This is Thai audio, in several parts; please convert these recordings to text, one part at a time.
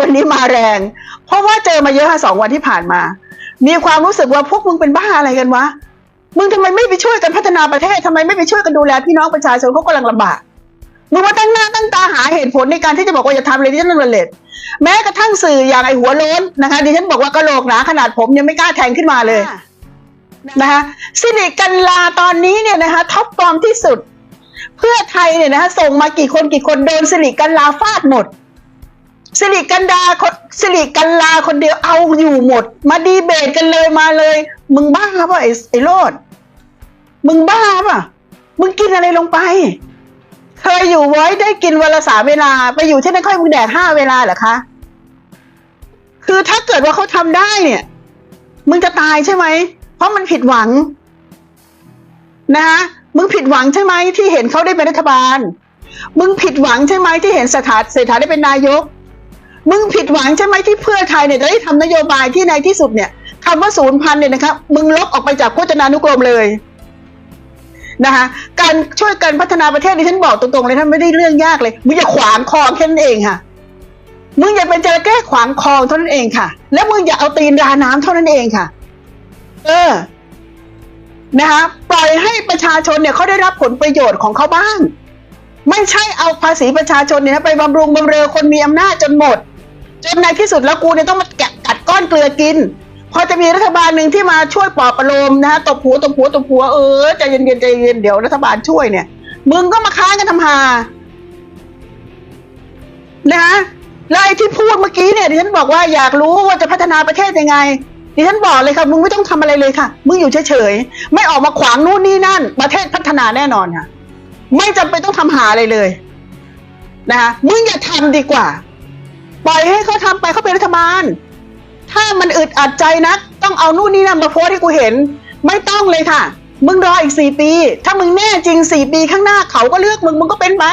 วันนี้มาแรง เพราะว่าเจอมาเยอะค่ะสองวันที่ผ่านมา มีความรู้สึกว่าพวกมึงเป็นบ้าอะไรกันวะมึงทำไมไม่ไปช่วยกันพัฒนาประเทศทำไมไม่ไปช่วยกันดูแลพี่น้องประชาชนเขากำลังลำบากมึงมาตั้งหน้าตั้งตาหาเหตุผลในการที่จะบอกว่าอย่าทำเลยที่ฉันนั่นเลยแม้กระทั่งสื่ออย่างไอหัวโล้นนะคะดิฉันบอกว่ากระโหลกหนาขนาดผมยังไม่กล้าแทงขึ้นมาเลยนะคะสิริกันลาตอนนี้เนี่ยนะคะท็อปฟอร์มที่สุด เพื่อไทยเนี่ยนะคะส่งมากี่คนกี่คนโดนสิริกันลาฟาดหมด สิริกันดาคนสิริกันลาคนเดียวเอาอยู่หมด มาดีเบตกันเลยมาเลย มึงบ้าป่ะไอ้ไอ้โรดมึงบ้าป่ะ มึงกินอะไรลงไป เคยอยู่ไว้ได้กินวันละสามเวลา ไปอยู่ที่นั่นค่อยมึงแดกห้าเวลาเหรอคะ คือถ้าเกิดว่าเขาทำได้เนี่ย มึงจะตายใช่ไหม เพราะมันผิดหวังนะคะมึงผิดหวังใช่ไหมที่เห็นเขาได้เป็นรัฐบาล มึงผิดหวังใช่ไหมที่เห็นสถาเศรษฐาได้เป็นนายก มึงผิดหวังใช่ไหมที่เพื่อไทยเนี่ยจะได้ทำนโยบายที่ในที่สุดเนี่ยคำว่าศูนย์พันเนี่ยนะครับมึงลบออกไปจากโฆษณานุกรมเลยนะคะการช่วยกันพัฒนาประเทศนี่ฉันบอกตรงๆเลยท่านไม่ได้เรื่องยากเลยมึงอย่าขวางคลองแค่นั้นเองค่ะมึงอย่าเป็นจระเข้ขวางคลองเท่านั้นเองค่ะ แล้วมึงอย่าเอาตีนราน้ำเท่านั้นเองค่ะ เออนะคะปล่อยให้ประชาชนเนี่ยเขาได้รับผลประโยชน์ของเขาบ้าง ไม่ใช่เอาภาษีประชาชนเนี่ยไปบำรุงบำเรอคนมีอำนาจจนหมด จนในที่สุดแล้วกูเนี่ยต้องมาแกะกัดก้อนเกลือกิน พอจะมีรัฐบาลหนึ่งที่มาช่วยปลอบประโลมนะฮะตบหัวตบหัวตบหัวเออใจเย็นๆใจเย็นเดี๋ยวรัฐบาลช่วยเนี่ย มึงก็มาค้านกันทำหานะฮะแล้วไอ้ที่พูดเมื่อกี้เนี่ยดิฉันบอกว่าอยากรู้ว่าจะพัฒนาประเทศยังไงดิฉันบอกเลยค่ะมึงไม่ต้องทำอะไรเลยค่ะ มึงอยู่เฉยๆ ไม่ออกมาขวางนู่นนี่นั่น ประเทศพัฒนาแน่นอนค่ะ ไม่จำเป็นต้องทำหาอะไรเลยนะคะมึงอย่าทำดีกว่า ปล่อยให้เขาทำไปเขาเป็นรัฐบาล ถ้ามันอึดอัดใจนัก ต้องเอานู่นนี่นั่นมาโพสให้กูเห็น ไม่ต้องเลยค่ะ มึงรออีกสี่ปี ถ้ามึงแน่จริงสี่ปีข้างหน้าเขาก็เลือกมึงมึงก็เป็นไป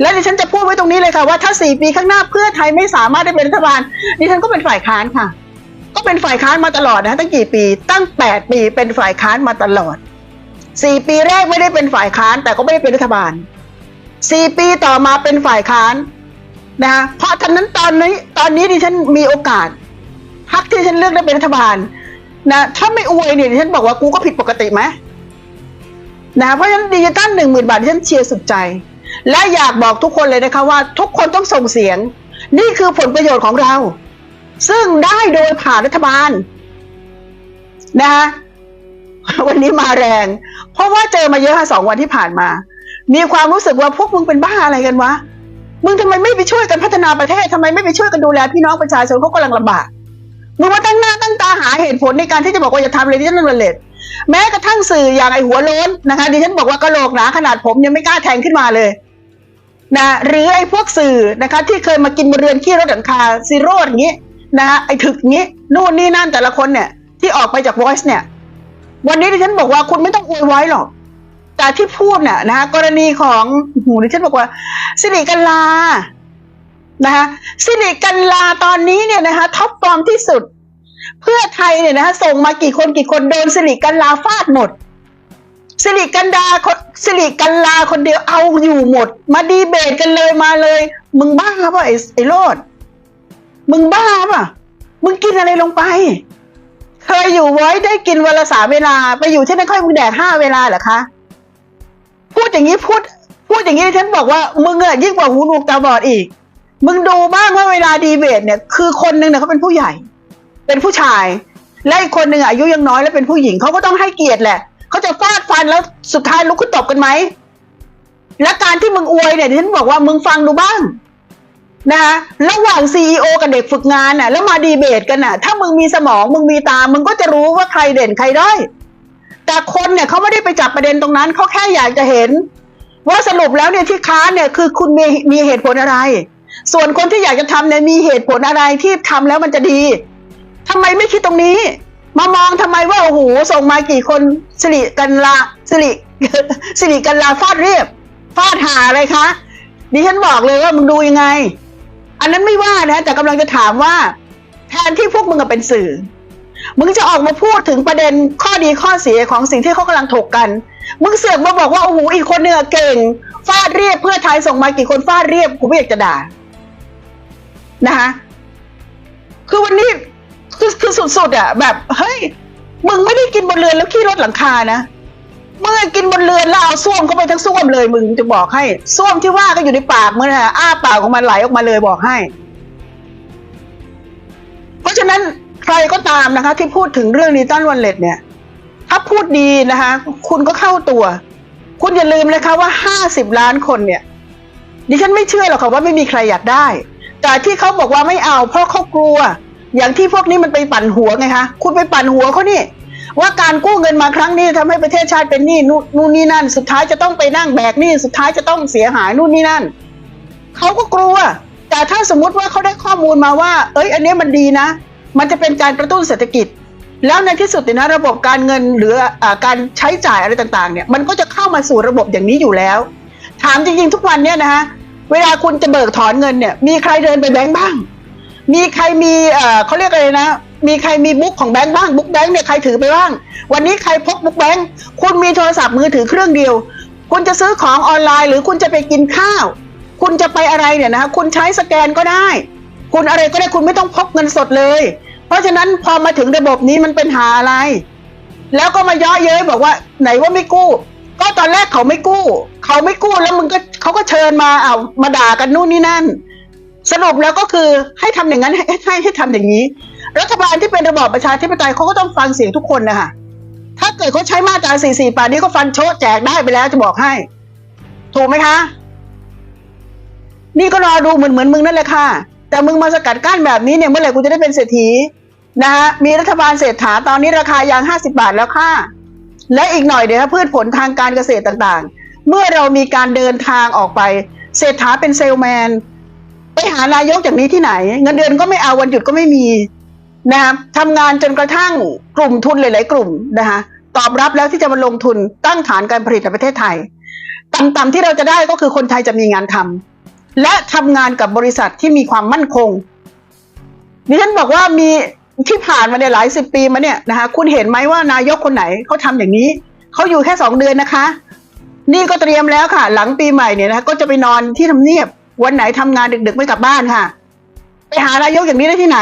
และดิฉันจะพูดไว้ตรงนี้เลยค่ะว่าถ้าสี่ปีข้างหน้าเพื่อไทยไม่สามารถได้เป็นรัฐบาลดิฉันก็เป็นฝ่ายค้านค่ะ ก็เป็นฝ่ายค้านมาตลอดนะตั้งกี่ปี ตั้งแปดปีเป็นฝ่ายค้านมาตลอดสี่ปีแรกไม่ได้เป็นฝ่ายค้านแต่ก็ไม่ได้เป็นรัฐบาลสี่ปีต่อมาเป็นฝ่ายค้าน นะเพราะฉะนั้นตอนนี้ตอนนี้ดิฉันมีโอกาสพักที่ฉันเลือกได้เป็นรัฐบาลนะถ้าไม่อวยเนี่ยดิฉันบอกว่ากูก็ผิดปกติไหมนะเพราะฉะนั้นดิจิตอลหนึ่งหมื่นบาทดิฉันเชียร์สุดใจ และอยากบอกทุกคนเลยนะคะว่า ทุกคนต้องส่งเสียง นี่คือผลประโยชน์ของเรา ซึ่งได้โดยผ่านรัฐบาล นะคะวันนี้มาแรง เพราะว่าเจอมาเยอะค่ะสองวันที่ผ่านมา มีความรู้สึกว่าพวกมึงเป็นบ้าอะไรกันวะ มึงทำไมไม่ไปช่วยกันพัฒนาประเทศทำไมไม่ไปช่วยกันดูแลพี่น้องประชาชนเขากำลังลำบากมึงมาตั้งหน้าตั้งตาหาเหตุผลในการที่จะบอกว่าอย่าทำเลยที่ฉันนั่นเลยแม้กระทั่งสื่ออย่างไอหัวโล้นนะคะดิฉันบอกว่ากระโหลกหนาขนาดผมยังไม่กล้าแทงขึ้นมาเลยนะหรือไอ้พวกสื่อนะคะที่เคยมากินบนเรือนขี้รถหลังคาซีโร่อย่างนี้นะไอ้ถึกงี้นู่นนี่นั่นแต่ละคนเนี่ยที่ออกไปจาก voice เนี่ย วันนี้ดิฉันบอกว่าคุณไม่ต้องอวยไว้หรอก แต่ที่พูดเนี่ยนะคะกรณีของหูดิฉันบอกว่า สิริกันลานะคะสิริกันลาตอนนี้เนี่ยนะคะท็อปฟอร์มที่สุด เพื่อไทยเนี่ยนะคะส่งมากี่คนกี่คนโดนสิริกันลาฟาดหมดสิริกันดาคนสิริกันลาคนเดียวเอาอยู่หมด มาดีเบตกันเลยมาเลย มึงบ้าป่ะไอ้ไอ้โรดมึงบ้าป่ะ มึงกินอะไรลงไป เคยอยู่ไว้ได้กินวันละสามเวลา ไปอยู่ที่นั่นค่อยมึงแดกห้าเวลาเหรอคะ พูดอย่างนี้พูด พูดอย่างนี้ฉันบอกว่ามึงอะยิ่งกว่าหูหนวกตาบอดอีก มึงดูบ้างว่าเวลาดีเบตเนี่ย คือคนหนึ่งเนี่ยเขาเป็นผู้ใหญ่ เป็นผู้ชาย และอีกคนหนึ่งอายุยังน้อยและเป็นผู้หญิงเขาก็ต้องให้เกียรติแหละเขาจะฟาดฟันแล้วสุดท้ายลุกขึ้นตบกันไหมและการที่มึงอวยเนี่ยฉันบอกว่ามึงฟังดูบ้างนะคะระหว่างซีอกับเด็กฝึกงานน่ะ แล้วมาดีเบตกันน่ะ ถ้ามึงมีสมองมึงมีตา มึงก็จะรู้ว่าใครเด่นใครด้อย แต่คนเนี่ยเขาไม่ได้ไปจับประเด็นตรงนั้นเขาแค่อยากจะเห็น ว่าสรุปแล้วเนี่ยที่ค้านเนี่ยคือคุณมีมีเหตุผลอะไร ส่วนคนที่อยากจะทำเนี่ยมีเหตุผลอะไรที่ทำแล้วมันจะดีทำไมไม่คิดตรงนี้ มามองทำไมว่าโอ้โหส่งมากี่คนสิริกันลาสิริสิริกันลาฟาดเรียบฟาดหาอะไรคะดิฉันบอกเลยว่ามึงดูยังไง อันนั้นไม่ว่านะ แต่กำลังจะถามว่า แทนที่พวกมึงอะเป็นสื่อ มึงจะออกมาพูดถึงประเด็นข้อดีข้อเสียของสิ่งที่เขากำลังถกกัน มึงเสือกมาบอกว่าโอ้โหอีกคนหนึ่งอเก่งฟาดเรียบเพื่อไทยส่งมากี่คนฟาดเรียบกูไม่อยากจะด่านะคะคือวันนี้คือคือสุดๆอะ แบบเฮ้ยมึงไม่ได้กินบนเรือนแล้วขี้รถหลังคานะมึงกินบนเรือนแล้วเอาส้วมเข้าไปทั้งส้วมเลย มึงจะบอกให้ส้วมที่ว่าก็อยู่ในปากมึงนะอ้าปากของมันไหลออกมาเลยบอกให้ เพราะฉะนั้น ใครก็ตามนะคะ ที่พูดถึงเรื่องนิตันวันเลตเนี่ย ถ้าพูดดีนะคะ คุณก็เข้าตัว คุณอย่าลืมนะคะว่าห้าสิบล้านคนเนี่ย ดิฉันไม่เชื่อหรอกค่ะว่าไม่มีใครอยากได้ แต่ที่เขาบอกว่าไม่เอาเพราะเขากลัว อย่างที่พวกนี้มันไปปั่นหัวไงคะ คุณไปปั่นหัวเขานี่ว่าการกู้เงินมาครั้งนี้ทำให้ประเทศชาติเป็นหนี้นู่นนู่นนี่นั่น สุดท้ายจะต้องไปนั่งแบกหนี้สุดท้ายจะต้องเสียหายนู่นนี่นั่นเขาก็กลัว แต่ถ้าสมมุติว่าเขาได้ข้อมูลมาว่า เอ้ย อันนี้มันดีนะ มันจะเป็นการกระตุ้นเศรษฐกิจ แล้วในที่สุดเนี่ยนะระบบการเงินหรืออการใช้จ่ายอะไรต่างๆเนี่ยมันก็จะเข้ามาสู่ระบบอย่างนี้อยู่แล้ว ถามจริงๆทุกวันเนี่ยนะคะเวลาคุณจะเบิกถอนเงินเนี่ยมีใครเดินไปแบงก์บ้าง มีใครมีเขาเรียกอะไรนะมีใครมีบุ๊กของแบงก์บ้างบุ๊กแบงก์เนี่ยใครถือไปบ้าง วันนี้ใครพกบุ๊กแบงก์คุณมีโทรศัพท์มือถือเครื่องเดียว คุณจะซื้อของออนไลน์ หรือคุณจะไปกินข้าว คุณจะไปอะไรเนี่ยนะคะคุณใช้สแกนก็ได้ คุณอะไรก็ได้คุณไม่ต้องพกเงินสดเลย เพราะฉะนั้นพอมาถึงระบบนี้มันเป็นหาอะไร แล้วก็มาย่อเย้ยบอกว่า ไหนว่าไม่กู้ ก็ตอนแรกเขาไม่กู้ เขาไม่กู้แล้วมึงก็เขาก็เชิญมาเอามาด่ากันนู่นนี่นั่น สรุปแล้วก็คือให้ทำอย่างนั้นให้ให้ให้ทำอย่างนี้ รัฐบาลที่เป็นระบอบประชาธิปไตยเขาก็ต้องฟังเสียงทุกคนนะคะถ้าเกิดเขาใช้มาตรา44ป่านนี้ก็ฟันโชดแจกได้ไปแล้วจะบอกให้ ถูกไหมคะ นี่ก็รอดูเหมือนเหมือนมึงนั่นแหละค่ะ แต่มึงมาสกัดกั้นแบบนี้เนี่ยเมื่อไหร่กูจะได้เป็นเศรษฐีนะฮะมีรัฐบาลเศรษฐาตอนนี้ราคายางห้าสิบาทแล้วค่ะ และอีกหน่อยเดี๋ยวนะพืชผลทางการเกษตรต่างๆ เมื่อเรามีการเดินทางออกไป เศรษฐาเป็นเซลแมน ไปหานายกจากนี้ที่ไหน เงินเดือนก็ไม่เอาวันหยุดก็ไม่มีนะครับทำงานจนกระทั่งกลุ่มทุนหลาย ๆ กลุ่มนะคะตอบรับแล้วที่จะมาลงทุนตั้งฐานการผลิตในประเทศไทย ต่ำๆที่เราจะได้ก็คือคนไทยจะมีงานทำ และทำงานกับบริษัทที่มีความมั่นคงดิฉันบอกว่ามีที่ผ่านมาเนี่ยหลายสิบปีมาเนี่ยนะคะคุณเห็นไหมว่านายกคนไหนเขาทำอย่างนี้เขาอยู่แค่สองเดือนนะคะ นี่ก็เตรียมแล้วค่ะ หลังปีใหม่เนี่ยนะคะก็จะไปนอนที่ทำเนียบ วันไหนทำงานดึกๆไม่กลับบ้านค่ะ ไปหานายกอย่างนี้ได้ที่ไหน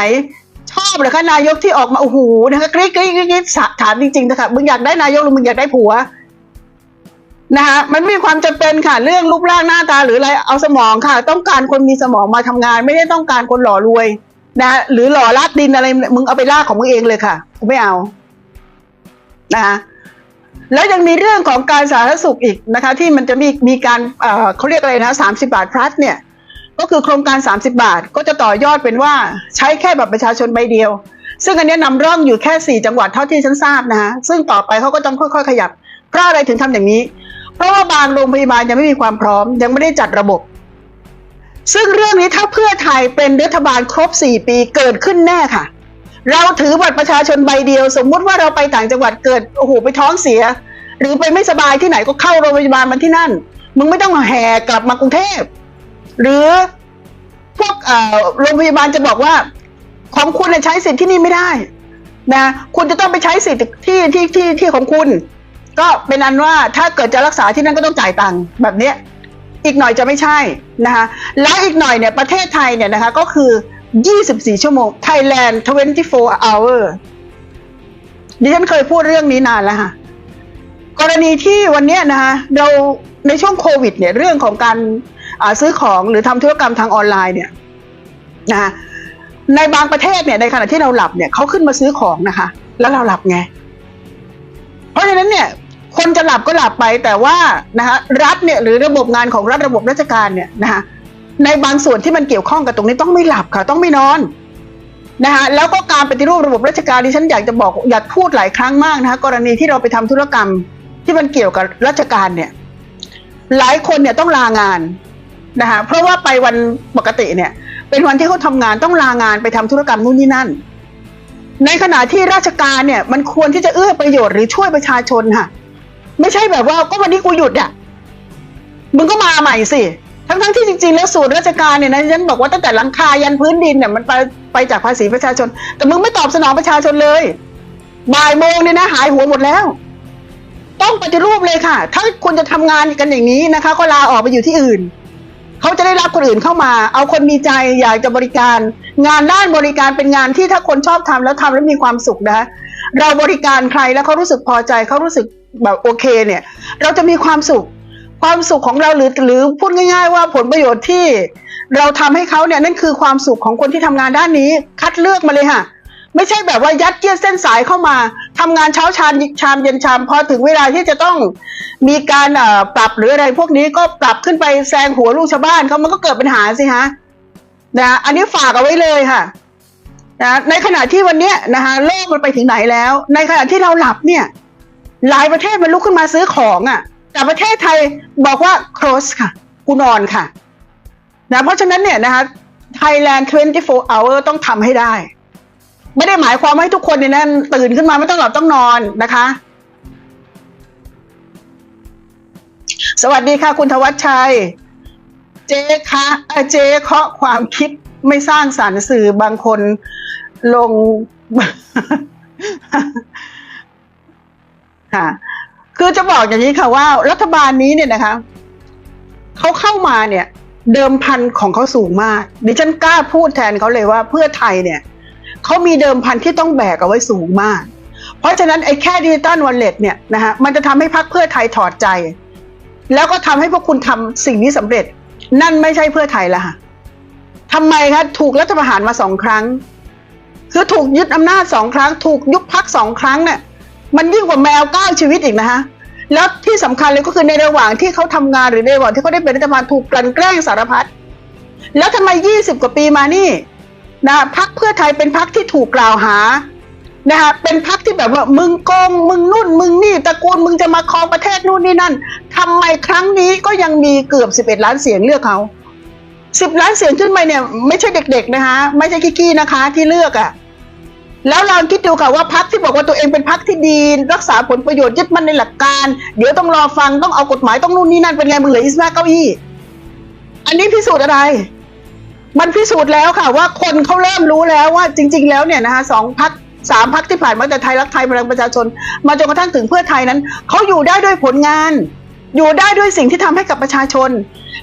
ชอบเหรอคะนายกที่ออกมาโอ้โหนะคะกรี๊ดกรี๊ดกรี๊ดถามจริงๆนะคะมึงอยากได้นายกหรือมึงอยากได้ผัว นะคะมันไม่มีความจำเป็นค่ะ เรื่องรูปร่างหน้าตาหรืออะไรเอาสมองค่ะ ต้องการคนมีสมองมาทำงาน ไม่ได้ต้องการคนหล่อรวยนะหรือหล่อลากดินอะไรมึงเอาไปลากของมึงเองเลยค่ะกูไม่เอานะคะแล้วยังมีเรื่องของการสาธารณสุขอีกนะคะ ที่มันจะมีมีการเอ่อเขาเรียกอะไรนะสามสิบาทพลัสเนี่ยก็คือโครงการ 30 บาทก็จะต่อยอดเป็นว่าใช้แค่บัตรประชาชนใบเดียว ซึ่งอันนี้นำร่องอยู่แค่ 4 จังหวัดเท่าที่ฉันทราบนะฮะซึ่งต่อไปเขาก็ต้องค่อยๆ ขยับเพราะอะไรถึงทำอย่างนี้ เพราะว่าบางโรงพยาบาลยังไม่มีความพร้อม ยังไม่ได้จัดระบบ ซึ่งเรื่องนี้ถ้าเพื่อไทยเป็นรัฐบาลครบ 4 ปีเกิดขึ้นแน่ค่ะ เราถือบัตรประชาชนใบเดียว สมมุติว่าเราไปต่างจังหวัดเกิดโอ้โหไปท้องเสีย หรือไปไม่สบายที่ไหนก็เข้าโรงพยาบาลมันที่นั่น มึงไม่ต้องแห่กลับมากรุงเทพหรือพวกเอ่อโรงพยาบาลจะบอกว่า ของคุณใช้สิทธิ์ที่นี่ไม่ได้นะคุณจะต้องไปใช้สิทธิ์ที่ที่ที่ที่ของคุณ ก็เป็นอันว่าถ้าเกิดจะรักษาที่นั่นก็ต้องจ่ายตังค์แบบเนี้ยอีกหน่อยจะไม่ใช่นะคะแล้วอีกหน่อยเนี่ยประเทศไทยเนี่ยนะคะก็คือ 24 ชั่วโมง Thailand 24 hour ดิฉันเคยพูดเรื่องนี้นานแล้วค่ะกรณีที่วันนี้นะคะเราในช่วงโควิดเนี่ยเรื่องของการซื้อของหรือทำธุรกรรมทางออนไลน์เนี่ยนะะในบางประเทศเนี่ยในขณะที่เราหลับเนี่ยเขาขึ้นมาซื้อของนะคะ แล้วเราหลับไง เพราะฉะนั้นเนี่ย คนจะหลับก็หลับไปแต่ว่านะคะรัฐเนี่ยหรือระบบงานของรัฐระบบราชการเนี่ยนะคะในบางส่วนที่มันเกี่ยวข้องกับตรงนี้ต้องไม่หลับค่ะ ต้องไม่นอนนะคะแล้วก็การปฏิรูประบบราชการที่ฉันอยากจะบอกอยากพูดหลายครั้งมากนะคะกรณีที่เราไปทำธุรกรรมที่มันเกี่ยวกับราชการเนี่ย หลายคนเนี่ยต้องลางานนะคะเพราะว่าไปวันปกติเนี่ย เป็นวันที่เขาทำงานต้องลางานไปทำธุรกรรมนู่นนี่นั่น ในขณะที่ราชการเนี่ย มันควรที่จะเอื้อประโยชน์หรือช่วยประชาชนค่ะ ไม่ใช่แบบว่าก็วันนี้กูหยุดอะมึงก็มาใหม่สิ ทั้งๆที่จริงๆ แล้วส่วนราชการเนี่ยนะฉันบอกว่าตั้งแต่หลังคายันพื้นดินเนี่ยมันไปไปจากภาษีประชาชน แต่มึงไม่ตอบสนองประชาชนเลย บ่ายโมงเนี่ยนะ หายหัวหมดแล้ว ต้องปฏิรูปเลยค่ะ ถ้าคุณจะทำงานกันอย่างนี้นะคะ ก็ลาออกไปอยู่ที่อื่น เขาจะได้รับคนอื่นเข้ามา เอาคนมีใจอยากจะบริการ งานด้านบริการเป็นงานที่ถ้าคนชอบทำแล้วทำแล้วมีความสุขนะคะเราบริการใครแล้วเขารู้สึกพอใจเขารู้สึก แบบโอเคเนี่ย เราจะมีความสุขความสุขของเราหรือหรือพูดง่าย ๆ ว่าผลประโยชน์ที่เราทำให้เขาเนี่ยนั่นคือความสุขของคนที่ทำงานด้านนี้ คัดเลือกมาเลยค่ะ ไม่ใช่แบบว่ายัดเยียดเส้นสายเข้ามาทำงานเช้าชามชามเย็นชามพอถึงเวลาที่จะต้องมีการเอ่อปรับหรืออะไรพวกนี้ก็ปรับขึ้นไปแซงหัวลูกชาวบ้านเขามันก็เกิดปัญหาสิฮะนะอันนี้ฝากเอาไว้เลยค่ะนะในขณะที่วันเนี้ยนะคะโลกมันไปถึงไหนแล้ว ในขณะที่เราหลับเนี่ย หลายประเทศมันลุกขึ้นมาซื้อของอะ่ะ แต่ประเทศไทยบอกว่า close ค่ะ กูนอนค่ะนะเพราะฉะนั้นเนี่ยนะคะ Thailand 24 hour ต้องทำให้ได้ ไม่ได้หมายความว่าให้ทุกคนในนั้นตื่นขึ้นมาไม่ต้องหลับต้องนอนนะคะ สวัสดีค่ะ คุณธวัชชัย เจคะเอ่อเจเคาะความคิดไม่สร้างสรรค์สื่อบางคนลง ค่ะ คือจะบอกอย่างนี้ค่ะว่า รัฐบาลนี้เนี่ยนะคะเขาเข้ามาเนี่ย เดิมพันของเขาสูงมาก ดิฉันกล้าพูดแทนเขาเลยว่าเพื่อไทยเนี่ยเขามีเดิมพันที่ต้องแบกเอาไว้สูงมาก เพราะฉะนั้นไอ้แค่ดิจิตอลวอลเล็ตเนี่ยนะคะมันจะทำให้พรรคเพื่อไทยถอดใจ แล้วก็ทำให้พวกคุณทำสิ่งนี้สำเร็จ นั่นไม่ใช่เพื่อไทยละค่ะทำไมคะถูกรัฐประหารมาสองครั้ง คือถูกยึดอำนาจสองครั้ง ถูกยุบพักสองครั้งเนี่ย มันยิ่งกว่าแมวเก้าชีวิตอีกนะคะแล้วที่สำคัญเลยก็คือในระหว่างที่เขาทำงานหรือในระหว่างที่เขาได้เป็นรัฐบาลถูกกลั่นแกล้งสารพัดแล้วทำไมยี่สิบกว่าปีมานี่นะพักเพื่อไทยเป็นพักที่ถูกกล่าวหานะคะเป็นพักที่แบบว่ามึงโกงมึงนู่นมึงนี่ตระกูลมึงจะมาครองประเทศนู่นนี่นั่นทำไมครั้งนี้ก็ยังมีเกือบสิบเอ็ดล้านเสียงเลือกเขาสิบล้านเสียงขึ้นไปเนี่ย ไม่ใช่เด็กๆนะคะไม่ใช่กี้ๆนะคะที่เลือกอะ่ะ แล้วลองคิดดูค่ะว่าพักที่บอกว่าตัวเองเป็นพักที่ดี รักษาผลประโยชน์ยึดมั่นในหลักการ เดี๋ยวต้องรอฟังต้องเอากฎหมายต้องนู่นนี่นั่นเป็นไงมึงเหลืออีสมาเก้าอี้ อันนี้พิสูจน์อะไร มันพิสูจน์แล้วค่ะ ว่าคนเขาเริ่มรู้แล้วว่าจริง ๆ แล้วเนี่ยนะคะสองพักสามพักที่ผ่านมาแต่ไทยรักไทยพลังประชาชน มาจนกระทั่งถึงเพื่อไทยนั้นเขาอยู่ได้ด้วยผลงาน อยู่ได้ด้วยสิ่งที่ทำให้กับประชาชน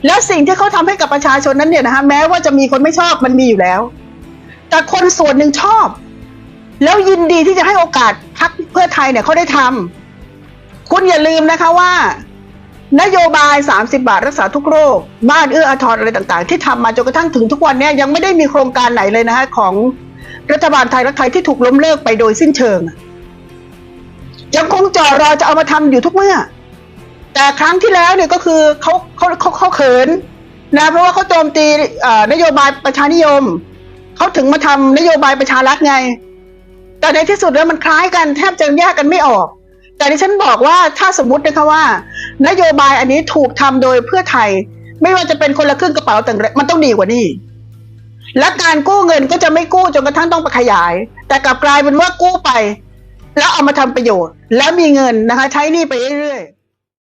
แล้วสิ่งที่เขาทำให้กับประชาชนนั้นเนี่ยนะคะแม้ว่าจะมีคนไม่ชอบมันมีอยู่แล้ว แต่คนส่วนหนึ่งชอบ แล้วยินดีที่จะให้โอกาสพักเพื่อไทยเนี่ยเขาได้ทำคุณอย่าลืมนะคะว่า นโยบาย 30 บาทรักษาทุกโรค บ้านเอื้ออาทรอะไรต่างๆ ที่ทำมาจนกระทั่งถึงทุกวันนี้ยังไม่ได้มีโครงการไหนเลยนะคะของรัฐบาลไทยรักไทยที่ถูกล้มเลิกไปโดยสิ้นเชิงยังคงจ่อรอจะเอามาทำอยู่ทุกเมื่อ แต่ครั้งที่แล้วเนี่ยก็คือเขาเขาเขาเขาเขินนะเพราะว่าเขาโจมตีนโยบายประชานิยมเขาถึงมาทำนโยบายประชารัฐไง แต่ในที่สุดแล้วมันคล้ายกันแทบจะแยกกันไม่ออก แต่ที่ฉันบอกว่าถ้าสมมตินะคะว่า นโยบายอันนี้ถูกทำโดยเพื่อไทย ไม่ว่าจะเป็นคนละครึ่งกระเป๋าต่างมันต้องดีกว่านี้และการกู้เงินก็จะไม่กู้จนกระทั่งต้องไปขยาย แต่กลับกลายเป็นว่ากู้ไป แล้วเอามาทำประโยชน์ แล้วมีเงินนะคะ ใช้หนี่ไปเรื่อยๆ